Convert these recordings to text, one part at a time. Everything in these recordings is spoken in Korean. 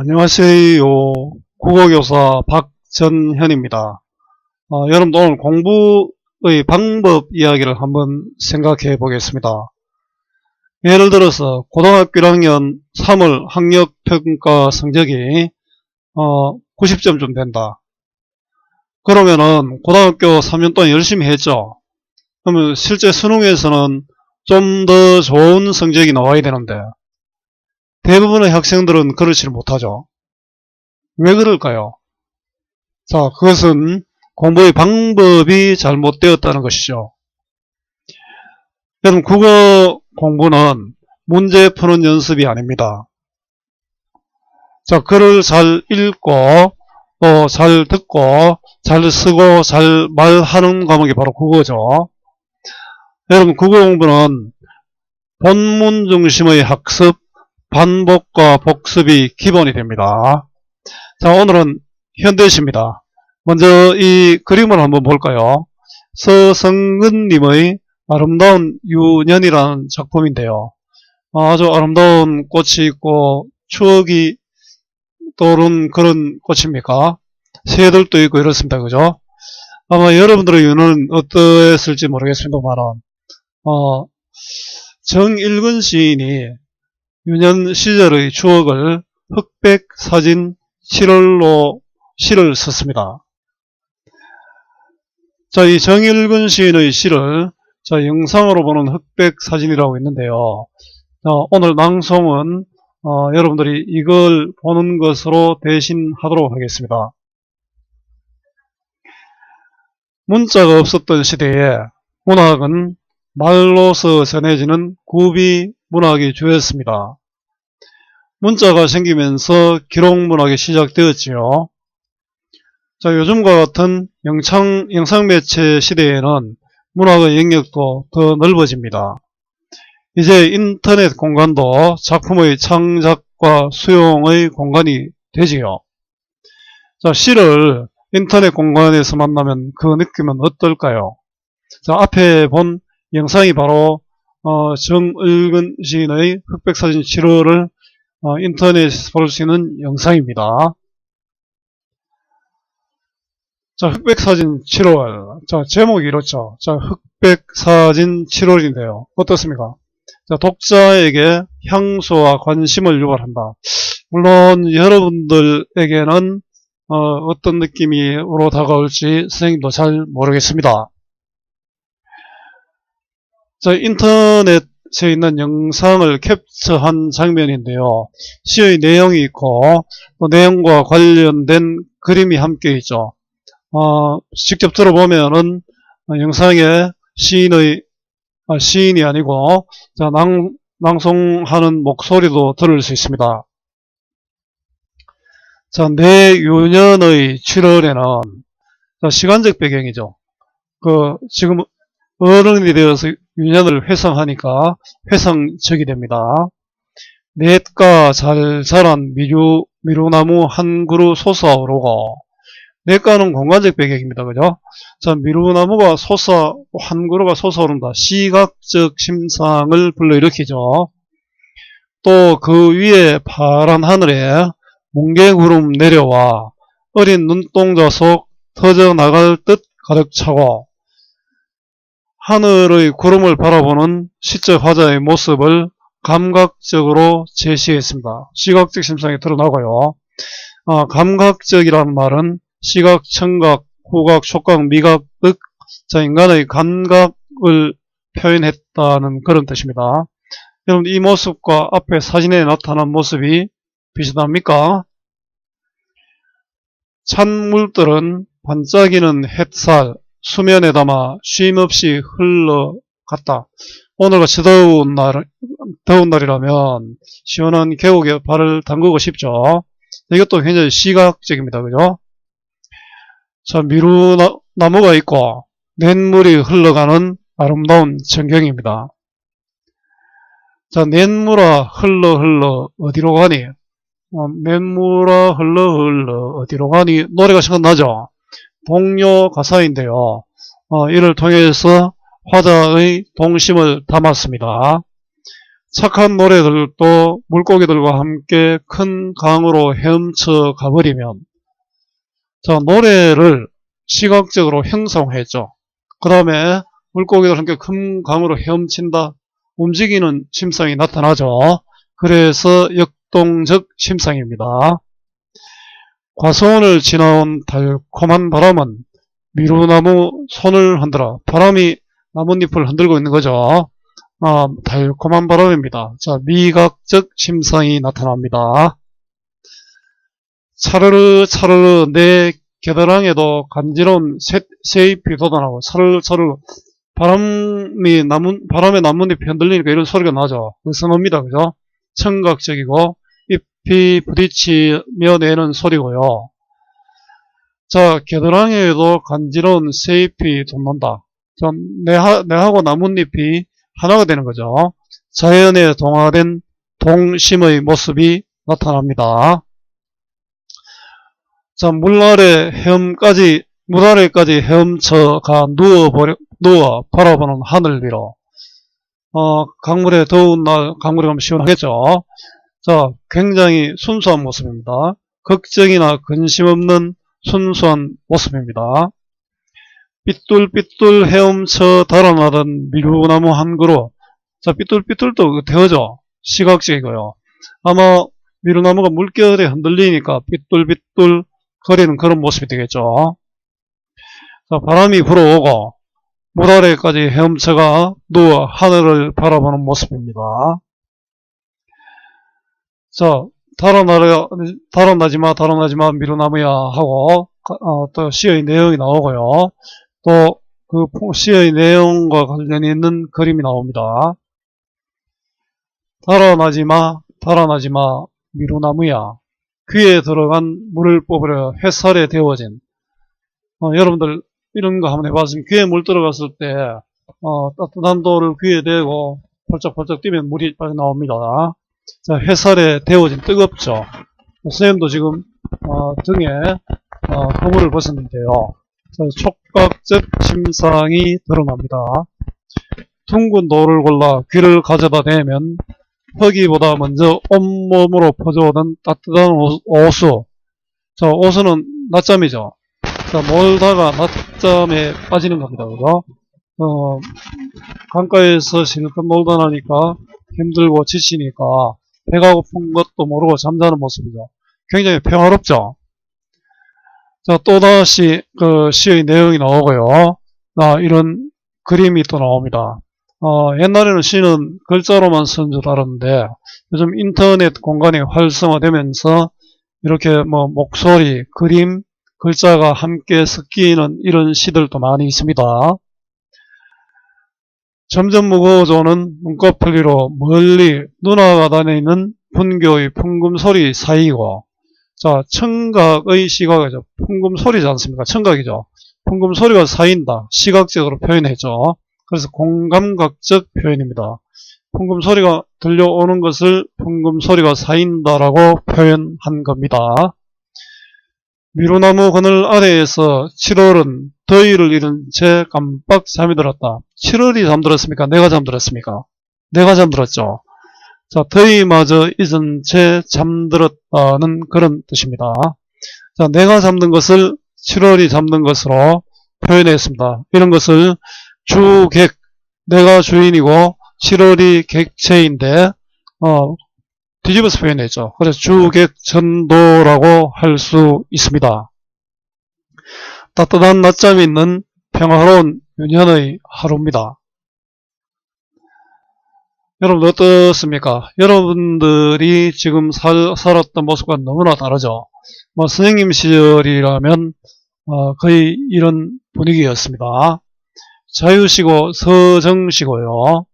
안녕하세요. 국어교사 박전현입니다. 어, 여러분들 오늘 공부의 방법 이야기를 한번 생각해 보겠습니다. 예를 들어서 고등학교 1학년 3월 학력평가 성적이 어, 90점쯤 된다. 그러면은 고등학교 3년 동안 열심히 했죠. 그러면 실제 수능에서는 좀 더 좋은 성적이 나와야 되는데 대부분의 학생들은 그렇지를 못하죠. 왜 그럴까요? 자, 그것은 공부의 방법이 잘못되었다는 것이죠. 여러분, 국어 공부는 문제 푸는 연습이 아닙니다. 자, 글을 잘 읽고, 또 잘 듣고, 잘 쓰고, 잘 말하는 과목이 바로 국어죠. 여러분, 국어 공부는 본문 중심의 학습, 반복과 복습이 기본이 됩니다. 자, 오늘은 현대시입니다. 먼저 이 그림을 한번 볼까요? 서성근님의 아름다운 유년이라는 작품인데요. 아주 아름다운 꽃이 있고 추억이 떠오른 그런 꽃입니까? 새들도 있고 이렇습니다. 그죠? 아마 여러분들의 유는 어떠했을지 모르겠습니다만, 어, 정일근 시인이 유년 시절의 추억을 흑백 사진 7월로 시를 썼습니다. 자, 이 정일근 시인의 시를 자, 영상으로 보는 흑백 사진이라고 있는데요. 자, 오늘 낭송은 어, 여러분들이 이걸 보는 것으로 대신하도록 하겠습니다. 문자가 없었던 시대에 문학은 말로서 전해지는 구비 문학이 주였습니다. 문자가 생기면서 기록 문학이 시작되었지요. 자, 요즘과 같은 영상, 영상 매체 시대에는 문학의 영역도 더 넓어집니다. 이제 인터넷 공간도 작품의 창작과 수용의 공간이 되지요. 자, 시를 인터넷 공간에서 만나면 그 느낌은 어떨까요? 자, 앞에 본 영상이 바로 어, 정을근 시인의 흑백사진 7호를 어, 인터넷에서 볼 수 있는 영상입니다. 자, 흑백사진 7월. 자, 제목이 이렇죠. 자, 흑백사진 7월인데요. 어떻습니까? 자, 독자에게 향수와 관심을 유발한다. 물론 여러분들에게는 어, 떤 느낌으로 다가올지 선생님도 잘 모르겠습니다. 자, 인터넷에 있는 영상을 캡처한 장면인데요. 시의 내용이 있고 또 내용과 관련된 그림이 함께 있죠. 어, 직접 들어보면은 영상에 시인의 아, 시인이 아니고 자, 낭, 낭송하는 목소리도 들을 수 있습니다. 자, 내유년의 7월에는 자, 시간적 배경이죠. 그 지금 어른이 되어서 유년을 회상하니까 회상적이 됩니다. 넷가 잘 자란 미루, 미루나무 한 그루 솟아오르고 넷가는 공간적 배경입니다. 그죠? 자, 미루나무가 솟아, 한 그루가 솟아오른다. 시각적 심상을 불러일으키죠. 또 그 위에 파란 하늘에 뭉게구름 내려와 어린 눈동자 속 터져 나갈 듯 가득 차고 하늘의 구름을 바라보는 시적 화자의 모습을 감각적으로 제시했습니다. 시각적 심상이 드러나고요. 아, 감각적이라는 말은 시각, 청각, 후각, 촉각, 미각, ức, 자, 인간의 감각을 표현했다는 그런 뜻입니다. 여러분, 이 모습과 앞에 사진에 나타난 모습이 비슷합니까? 찬물들은 반짝이는 햇살, 수면에 담아 쉼없이 흘러갔다. 오늘같이 더운 날, 더운 날이라면 시원한 계곡에 발을 담그고 싶죠. 이것도 굉장히 시각적입니다. 그죠? 자, 미루 나무가 있고 냇물이 흘러가는 아름다운 전경입니다. 자, 냇물아 흘러 흘러 어디로 가니? 어, 냇물아 흘러 흘러 어디로 가니? 노래가 생각나죠? 동요 가사인데요. 어, 이를 통해서 화자의 동심을 담았습니다. 착한 노래들도 물고기들과 함께 큰 강으로 헤엄쳐 가버리면 자 노래를 시각적으로 형성했죠. 그 다음에 물고기들 함께 큰 강으로 헤엄친다. 움직이는 심상이 나타나죠. 그래서 역동적 심상입니다. 과수원을 지나온 달콤한 바람은 미루나무 손을 흔들어 바람이 나뭇잎을 흔들고 있는 거죠. 아, 달콤한 바람입니다. 자, 미각적 심상이 나타납니다. 차르르 차르르 내 겨드랑이에도 간지러운 새, 새잎이 돋아나고 차르르 차르르 바람이 나무, 바람에 나뭇잎이 흔들리니까 이런 소리가 나죠. 의성합니다. 그죠? 청각적이고 잎이 부딪히며 내는 소리고요. 자, 겨드랑이에도 간지러운 새잎이 돋는다. 전 내하, 내하고 나뭇잎이 하나가 되는 거죠. 자연에 동화된 동심의 모습이 나타납니다. 자, 물 아래 헤엄까지, 물 아래까지 헤엄쳐가 누워버려, 누워 바라보는 하늘 위로. 어, 강물에 더운 날, 강물에 가면 시원하겠죠. 자, 굉장히 순수한 모습입니다. 걱정이나 근심 없는 순수한 모습입니다. 삐뚤삐뚤 헤엄쳐 달아나던 미루나무 한 그루. 자, 삐뚤삐뚤도 되어죠. 시각적이고요. 아마 미루나무가 물결에 흔들리니까 삐뚤삐뚤 거리는 그런 모습이 되겠죠. 자, 바람이 불어오고 물 아래까지 헤엄쳐가 누워 하늘을 바라보는 모습입니다. 자, 달아나려, 달아나지마, 달아나지마, 미루나무야 하고, 어, 또 시의 내용이 나오고요. 또, 그 시의 내용과 관련이 있는 그림이 나옵니다. 달아나지마, 달아나지마, 미루나무야. 귀에 들어간 물을 뽑으려 햇살에 데워진, 어, 여러분들 이런 거 한번 해봤으면 귀에 물 들어갔을 때, 어, 따뜻한 돌을 귀에 대고 펄쩍펄쩍 뛰면 물이 빨리 나옵니다. 자, 햇살에 데워진 뜨겁죠. 선생님도 지금 어, 등에 어, 허물을 벗었는데요. 자, 촉각적 심상이 드러납니다. 둥근 돌을 골라 귀를 가져다 대면 허기보다 먼저 온몸으로 퍼져오던 따뜻한 오수. 자, 오수는 낮잠이죠. 자, 몰다가 낮잠에 빠지는 겁니다. 그죠? 어, 강가에서 실컷 놀다 나니까 힘들고 지치니까 배가 고픈 것도 모르고 잠자는 모습이죠. 굉장히 평화롭죠. 자, 또다시 그 시의 내용이 나오고요. 아, 이런 그림이 또 나옵니다. 어, 옛날에는 시는 글자로만 쓴 줄 알았는데 요즘 인터넷 공간이 활성화되면서 이렇게 뭐 목소리, 그림, 글자가 함께 섞이는 이런 시들도 많이 있습니다. 점점 무거워져 오는 눈꺼풀리로 멀리 눈화가 다니는 분교의 풍금소리 사이고 자 청각의 시각이죠. 풍금소리지 않습니까? 청각이죠. 풍금소리가 사인다. 시각적으로 표현했죠. 그래서 공감각적 표현입니다. 풍금소리가 들려오는 것을 풍금소리가 사인다라고 표현한 겁니다. 미루나무 그늘 아래에서 7월은 더위를 잃은 채 깜빡 잠이 들었다. 7월이 잠들었습니까? 내가 잠들었습니까? 내가 잠들었죠. 자, 더위마저 잊은 채 잠들었다는 그런 뜻입니다. 자, 내가 잠든 것을 7월이 잠든 것으로 표현했습니다. 이런 것을 주객, 내가 주인이고 7월이 객체인데 어, 뒤집어서 표현했죠. 그래서 주객전도라고 할 수 있습니다. 따뜻한 낮잠이 있는 평화로운 유년의 하루입니다. 여러분 어떻습니까? 여러분들이 지금 살, 살았던 모습과 너무나 다르죠. 뭐 선생님 시절이라면 어, 거의 이런 분위기였습니다. 자유시고 서정시고요.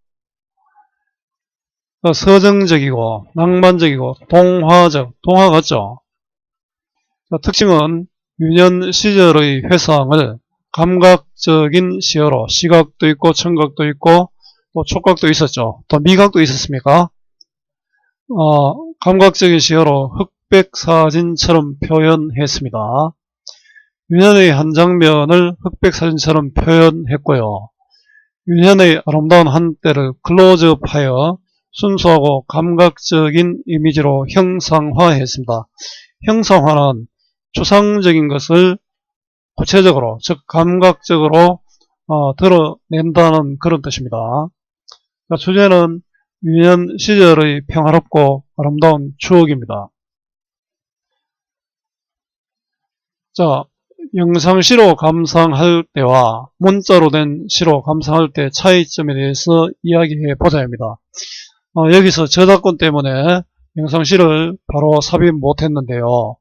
서정적이고 낭만적이고 동화적, 동화 같죠. 특징은 유년 시절의 회상을 감각적인 시어로 시각도 있고 청각도 있고 또 촉각도 있었죠. 또 미각도 있었습니까? 어, 감각적인 시어로 흑백 사진처럼 표현했습니다. 유년의 한 장면을 흑백 사진처럼 표현했고요. 유년의 아름다운 한때를 클로즈업하여 순수하고 감각적인 이미지로 형상화했습니다. 형상화는 추상적인 것을 구체적으로, 즉 감각적으로 어, 드러낸다는 그런 뜻입니다. 자, 주제는 유년 시절의 평화롭고 아름다운 추억입니다. 자, 영상시로 감상할 때와 문자로 된 시로 감상할 때 차이점에 대해서 이야기해 보자 합니다. 어, 여기서 저작권 때문에 영상시를 바로 삽입 못했는데요.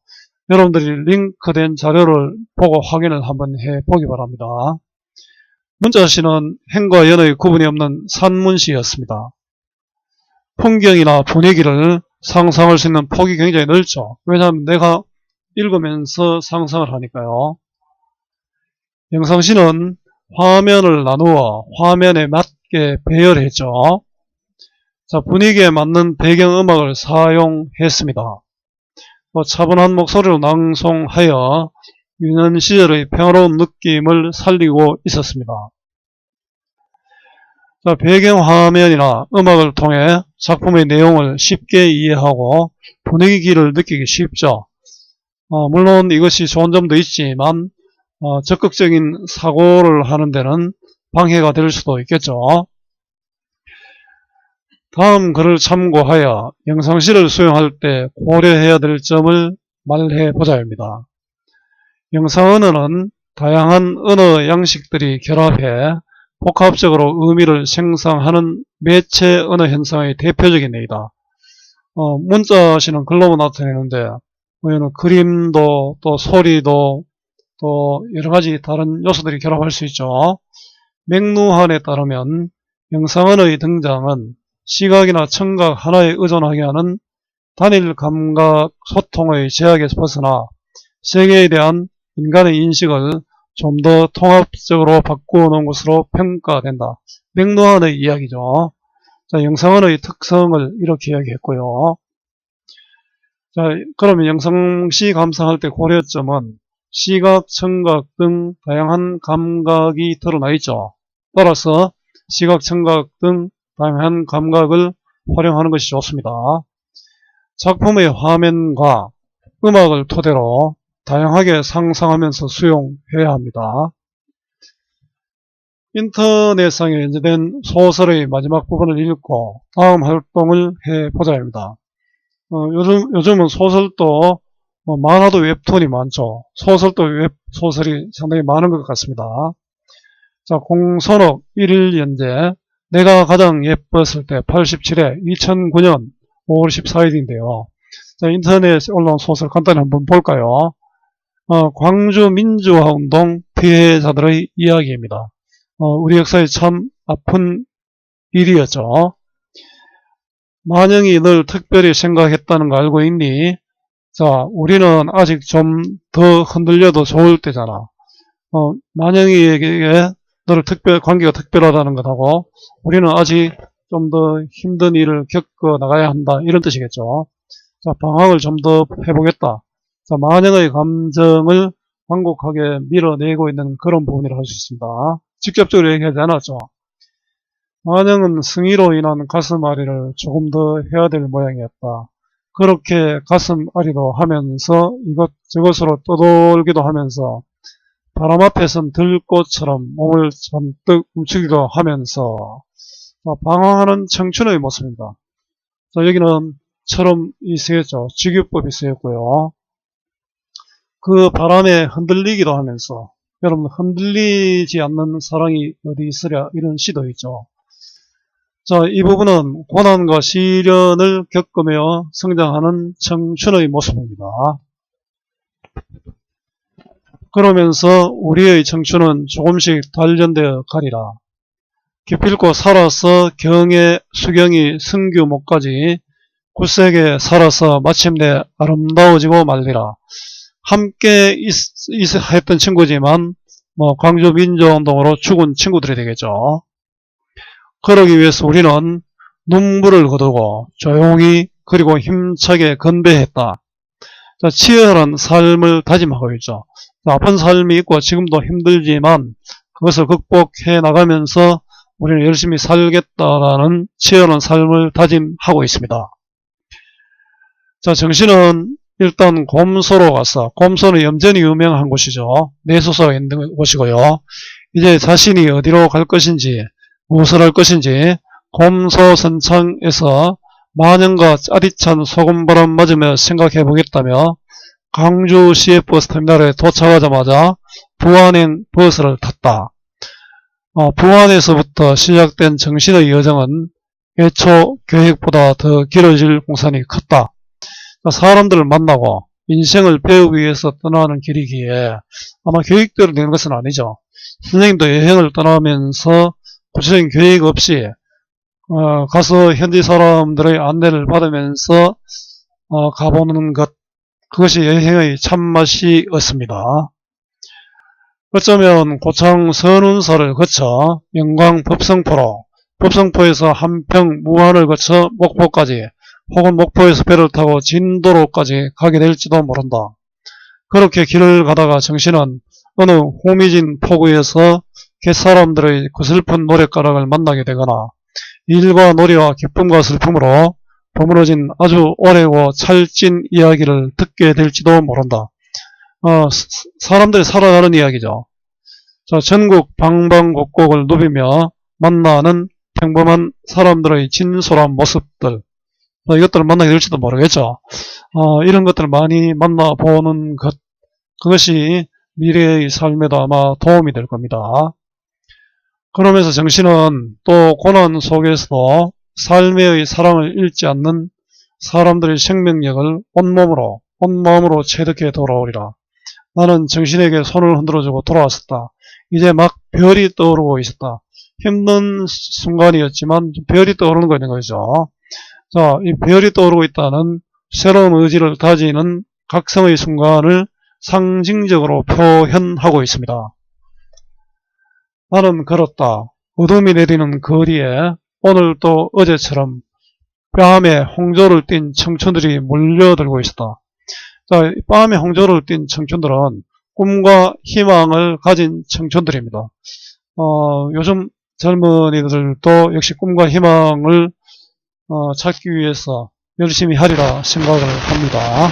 여러분들이 링크된 자료를 보고 확인을 한번 해 보기 바랍니다. 문자시는 행과 연의 구분이 없는 산문시였습니다. 풍경이나 분위기를 상상할 수 있는 폭이 굉장히 넓죠. 왜냐하면 내가 읽으면서 상상을 하니까요. 영상시는 화면을 나누어 화면에 맞게 배열했죠. 자, 분위기에 맞는 배경음악을 사용했습니다. 뭐 차분한 목소리로 낭송하여 유년 시절의 평화로운 느낌을 살리고 있었습니다. 자, 배경화면이나 음악을 통해 작품의 내용을 쉽게 이해하고 분위기를 느끼기 쉽죠. 어, 물론 이것이 좋은 점도 있지만 어, 적극적인 사고를 하는 데는 방해가 될 수도 있겠죠. 다음 글을 참고하여 영상시를 수용할 때 고려해야 될 점을 말해 보자 합니다. 영상 언어는 다양한 언어 양식들이 결합해 복합적으로 의미를 생성하는 매체 언어 현상의 대표적인 예이다. 어, 문자시는 글로 나타내는데 뭐는 그림도 또 소리도 또 여러가지 다른 요소들이 결합할 수 있죠. 맥루한에 따르면 영상언의 등장은 시각이나 청각 하나에 의존하게 하는 단일 감각 소통의 제약에서 벗어나 세계에 대한 인간의 인식을 좀 더 통합적으로 바꾸어 놓은 것으로 평가된다. 맥루한의 이야기죠. 자, 영상언의 특성을 이렇게 이야기했고요. 자, 그러면 영상시 감상할 때 고려점은 시각, 청각 등 다양한 감각이 드러나 있죠. 따라서 시각, 청각 등 다양한 감각을 활용하는 것이 좋습니다. 작품의 화면과 음악을 토대로 다양하게 상상하면서 수용해야 합니다. 인터넷상에 연재된 소설의 마지막 부분을 읽고 다음 활동을 해보자 합니다. 어, 요즘, 요즘은 소설도 뭐 만화도 웹툰이 많죠. 소설도 웹 소설이 상당히 많은 것 같습니다. 자, 공선옥 1일 연재 내가 가장 예뻤을 때 87회 2009년 5월 14일인데요. 자, 인터넷에 올라온 소설 간단히 한번 볼까요? 어, 광주 민주화운동 피해자들의 이야기입니다. 어, 우리 역사에 참 아픈 일이었죠. 만영이 늘 특별히 생각했다는 거 알고 있니? 자, 우리는 아직 좀 더 흔들려도 좋을 때잖아. 어, 만영이에게 너를 특별, 관계가 특별하다는 것하고 우리는 아직 좀 더 힘든 일을 겪어 나가야 한다. 이런 뜻이겠죠. 자, 방황을 좀 더 해보겠다. 자, 만영의 감정을 완곡하게 밀어내고 있는 그런 부분이라 할수 있습니다. 직접적으로 얘기하지 않았죠. 만영은 승의로 인한 가슴앓이를 조금 더 해야 될 모양이었다. 그렇게 가슴 아리도 하면서 이것저것으로 떠돌기도 하면서 바람 앞에선 들꽃처럼 몸을 잔뜩 움츠기도 하면서 방황하는 청춘의 모습입니다. 자, 여기는 처럼 이 쓰였죠. 직유법이 쓰였고요. 그 바람에 흔들리기도 하면서 여러분 흔들리지 않는 사랑이 어디 있으랴 이런 시도 있죠. 자, 이 부분은 고난과 시련을 겪으며 성장하는 청춘의 모습입니다. 그러면서 우리의 청춘은 조금씩 단련되어 가리라. 기필코 살아서 경의 수경이 승규목까지 굳세게 살아서 마침내 아름다워지고 말리라. 함께 있, 있, 했던 친구지만 뭐 광주 민주운동으로 죽은 친구들이 되겠죠. 그러기 위해서 우리는 눈물을 거두고 조용히 그리고 힘차게 건배했다. 자, 치열한 삶을 다짐하고 있죠. 자, 아픈 삶이 있고 지금도 힘들지만 그것을 극복해 나가면서 우리는 열심히 살겠다라는 치열한 삶을 다짐하고 있습니다. 자, 정신은 일단 곰소로 갔어. 곰소는 염전이 유명한 곳이죠. 내소서가 있는 곳이고요. 이제 자신이 어디로 갈 것인지, 무엇을 할 것인지, 곰소 선창에서 만연과 짜릿한 소금바람 맞으며 생각해 보겠다며 강주 시외버스 터미널에 도착하자마자 부안행 버스를 탔다. 어, 부안에서부터 시작된 정신의 여정은 애초 계획보다 더 길어질 공산이 컸다. 사람들을 만나고 인생을 배우기 위해서 떠나는 길이기에 아마 계획대로 되는 것은 아니죠. 선생님도 여행을 떠나면서 구체적인 계획 없이 어, 가서 현지 사람들의 안내를 받으면서 어, 가보는 것 그것이 여행의 참맛이었습니다. 어쩌면 고창 선운사를 거쳐 영광 법성포로 법성포에서 한평 무안을 거쳐 목포까지 혹은 목포에서 배를 타고 진도로까지 가게 될지도 모른다. 그렇게 길을 가다가 정신은 어느 호미진 포구에서 갯사람들의 그 슬픈 노랫가락을 만나게 되거나 일과 놀이와 기쁨과 슬픔으로 버무러진 아주 오래고 찰진 이야기를 듣게 될지도 모른다. 어, 사람들이 살아가는 이야기죠. 자, 전국 방방곡곡을 누비며 만나는 평범한 사람들의 진솔한 모습들 어, 이것들을 만나게 될지도 모르겠죠. 어, 이런 것들을 많이 만나보는 것 그것이 미래의 삶에도 아마 도움이 될 겁니다. 그러면서 정신은 또 고난 속에서도 삶의 사랑을 잃지 않는 사람들의 생명력을 온몸으로 온마음으로 체득해 돌아오리라. 나는 정신에게 손을 흔들어주고 돌아왔었다. 이제 막 별이 떠오르고 있었다. 힘든 순간이었지만 별이 떠오르는 거 있는 거죠. 자, 이 별이 떠오르고 있다는 새로운 의지를 다지는 각성의 순간을 상징적으로 표현하고 있습니다. 나는 걸었다. 어둠이 내리는 거리에 오늘 또 어제처럼 뺨에 홍조를 띤 청춘들이 몰려들고 있었다. 자, 뺨에 홍조를 띤 청춘들은 꿈과 희망을 가진 청춘들입니다. 어, 요즘 젊은이들도 역시 꿈과 희망을 어, 찾기 위해서 열심히 하리라 생각을 합니다.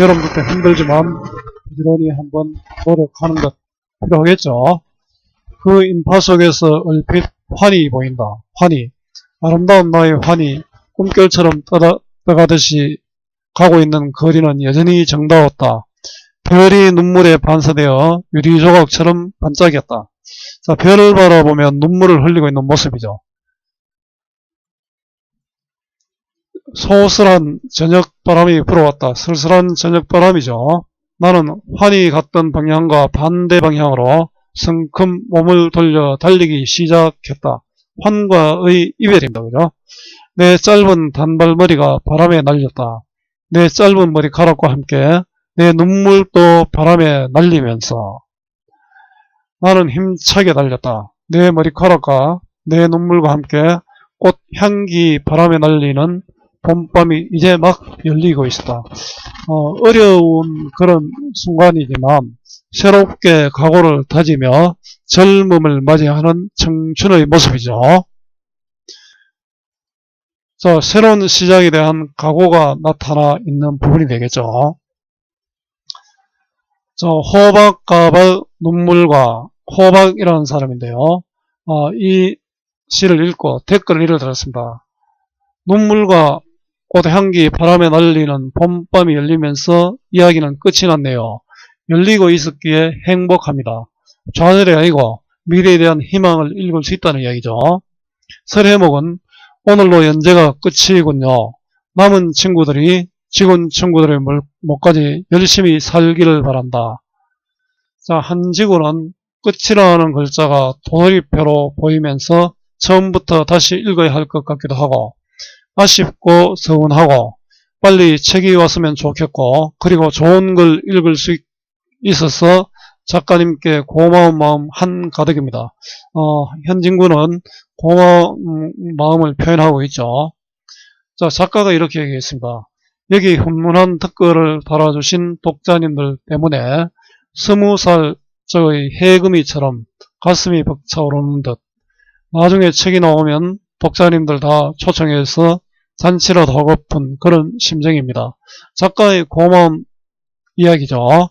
여러분들도 힘들지만 부지런히 한번 노력하는 것 필요하겠죠. 그 인파 속에서 얼핏 환히 보인다. 환히. 아름다운 나의 환히 꿈결처럼 떠다, 떠가듯이 가고 있는 거리는 여전히 정다웠다. 별이 눈물에 반사되어 유리조각처럼 반짝였다. 자, 별을 바라보면 눈물을 흘리고 있는 모습이죠. 소슬한 저녁바람이 불어왔다. 슬슬한 저녁바람이죠. 나는 환히 갔던 방향과 반대 방향으로 성큼 몸을 돌려 달리기 시작했다. 환과의 이별입니다. 그죠? 내 짧은 단발머리가 바람에 날렸다. 내 짧은 머리카락과 함께 내 눈물도 바람에 날리면서 나는 힘차게 달렸다. 내 머리카락과 내 눈물과 함께 꽃 향기 바람에 날리는 봄밤이 이제 막 열리고 있었다. 어, 어려운 그런 순간이지만 새롭게 각오를 다지며 젊음을 맞이하는 청춘의 모습이죠. 자, 새로운 시작에 대한 각오가 나타나 있는 부분이 되겠죠. 저 호박가발 눈물과 호박이라는 사람인데요. 어, 이 시를 읽고 댓글을 달았습니다. 눈물과 꽃 향기 바람에 날리는 봄밤이 열리면서 이야기는 끝이 났네요. 열리고 있었기에 행복합니다. 좌절이 아니고 미래에 대한 희망을 읽을 수 있다는 이야기죠. 설해목은 오늘로 연재가 끝이군요. 남은 친구들이 직원 친구들의 목까지 열심히 살기를 바란다. 자, 한 직원은 끝이라는 글자가 도리표로 보이면서 처음부터 다시 읽어야 할 것 같기도 하고 아쉽고 서운하고 빨리 책이 왔으면 좋겠고 그리고 좋은 걸 읽을 수 있어서 작가님께 고마운 마음 한 가득입니다. 어, 현진구는 고마운 마음을 표현하고 있죠. 자, 작가가 이렇게 얘기했습니다. 여기 훈훈한 댓글을 달아주신 독자님들 때문에 스무 살 저의 해금이처럼 가슴이 벅차오르는 듯 나중에 책이 나오면 독자님들 다 초청해서 잔치라도 하고픈 그런 심정입니다. 작가의 고마운 이야기죠.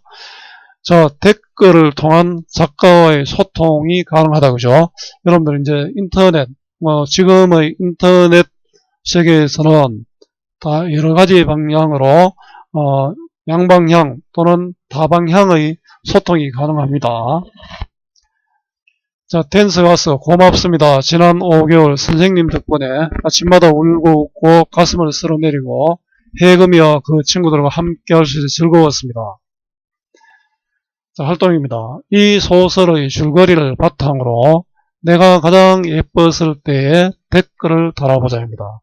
자, 댓글을 통한 작가와의 소통이 가능하다, 그죠? 여러분들 이제 인터넷, 뭐, 지금의 인터넷 세계에서는 다 여러 가지 방향으로, 어, 양방향 또는 다방향의 소통이 가능합니다. 자, 댄스 가서 고맙습니다. 지난 5개월 선생님 덕분에 아침마다 울고 웃고 가슴을 쓸어내리고 해금이와 그 친구들과 함께 할 수 있어 즐거웠습니다. 자, 활동입니다. 이 소설의 줄거리를 바탕으로 내가 가장 예뻤을 때의 댓글을 달아보자입니다.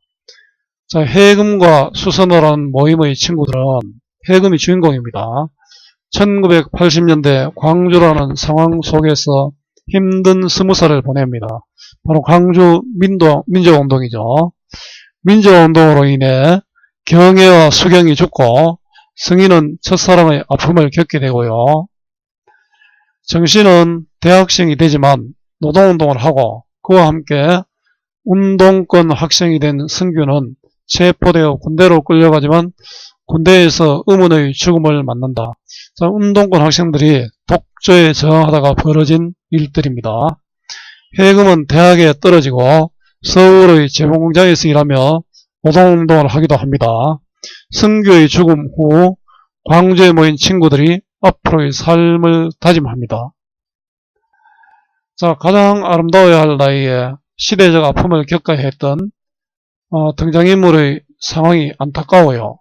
자, 해금과 수선호라는 모임의 친구들은 해금이 주인공입니다. 1980년대 광주라는 상황 속에서 힘든 스무 살을 보냅니다. 바로 광주 민도, 민족운동이죠. 민족운동으로 인해 경애와 수경이 죽고 승희는 첫사랑의 아픔을 겪게 되고요. 정신은 대학생이 되지만 노동운동을 하고 그와 함께 운동권 학생이 된 승규는 체포되어 군대로 끌려가지만 군대에서 의문의 죽음을 맞는다. 자, 운동권 학생들이 독조에 저항하다가 벌어진 일들입니다. 해금은 대학에 떨어지고 서울의 재봉공장에서 일하며 노동운동을 하기도 합니다. 승규의 죽음 후 광주에 모인 친구들이 앞으로의 삶을 다짐합니다. 자, 가장 아름다워야 할 나이에 시대적 아픔을 겪어야 했던 어, 등장인물의 상황이 안타까워요.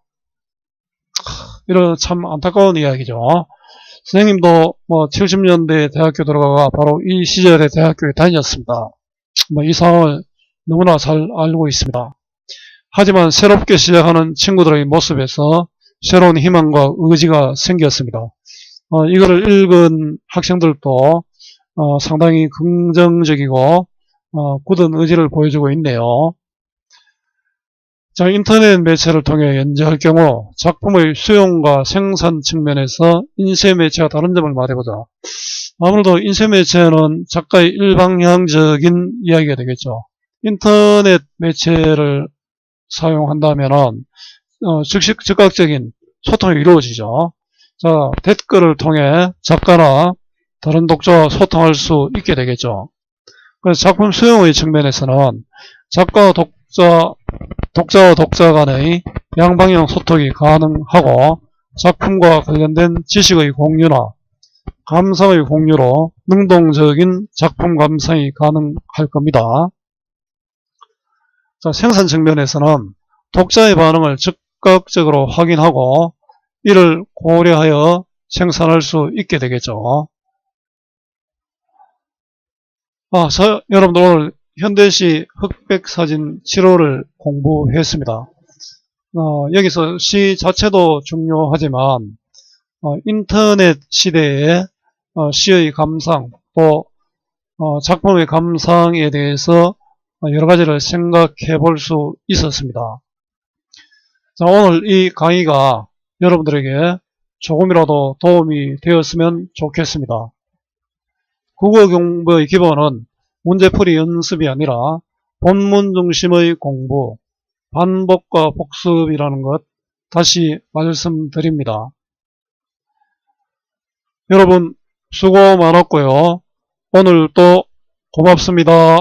이런 참 안타까운 이야기죠. 선생님도 뭐 70년대에 대학교 들어가가 바로 이 시절에 대학교에 다녔습니다. 뭐 이 상황을 너무나 잘 알고 있습니다. 하지만 새롭게 시작하는 친구들의 모습에서 새로운 희망과 의지가 생겼습니다. 어, 이거를 읽은 학생들도 어, 상당히 긍정적이고 어, 굳은 의지를 보여주고 있네요. 자, 인터넷 매체를 통해 연재할 경우 작품의 수용과 생산 측면에서 인쇄 매체와 다른 점을 말해보자. 아무래도 인쇄 매체는 작가의 일방향적인 이야기가 되겠죠. 인터넷 매체를 사용한다면 어, 즉시 즉각적인 소통이 이루어지죠. 자, 댓글을 통해 작가나 다른 독자와 소통할 수 있게 되겠죠. 그래서 작품 수용의 측면에서는 작가와 독자, 독자와 독자 간의 양방향 소통이 가능하고 작품과 관련된 지식의 공유나 감상의 공유로 능동적인 작품 감상이 가능할 겁니다. 자, 생산 측면에서는 독자의 반응을 즉각적으로 확인하고 이를 고려하여 생산할 수 있게 되겠죠. 아, 저, 여러분들 오늘 현대시 흑백사진 7호를 공부했습니다. 어, 여기서 시 자체도 중요하지만 어, 인터넷 시대에 어, 시의 감상 또 어, 작품의 감상에 대해서 여러 가지를 생각해 볼 수 있었습니다. 자, 오늘 이 강의가 여러분들에게 조금이라도 도움이 되었으면 좋겠습니다. 국어 공부의 기본은 문제풀이 연습이 아니라 본문 중심의 공부, 반복과 복습이라는 것 다시 말씀드립니다. 여러분 수고 많았고요. 오늘 또 고맙습니다.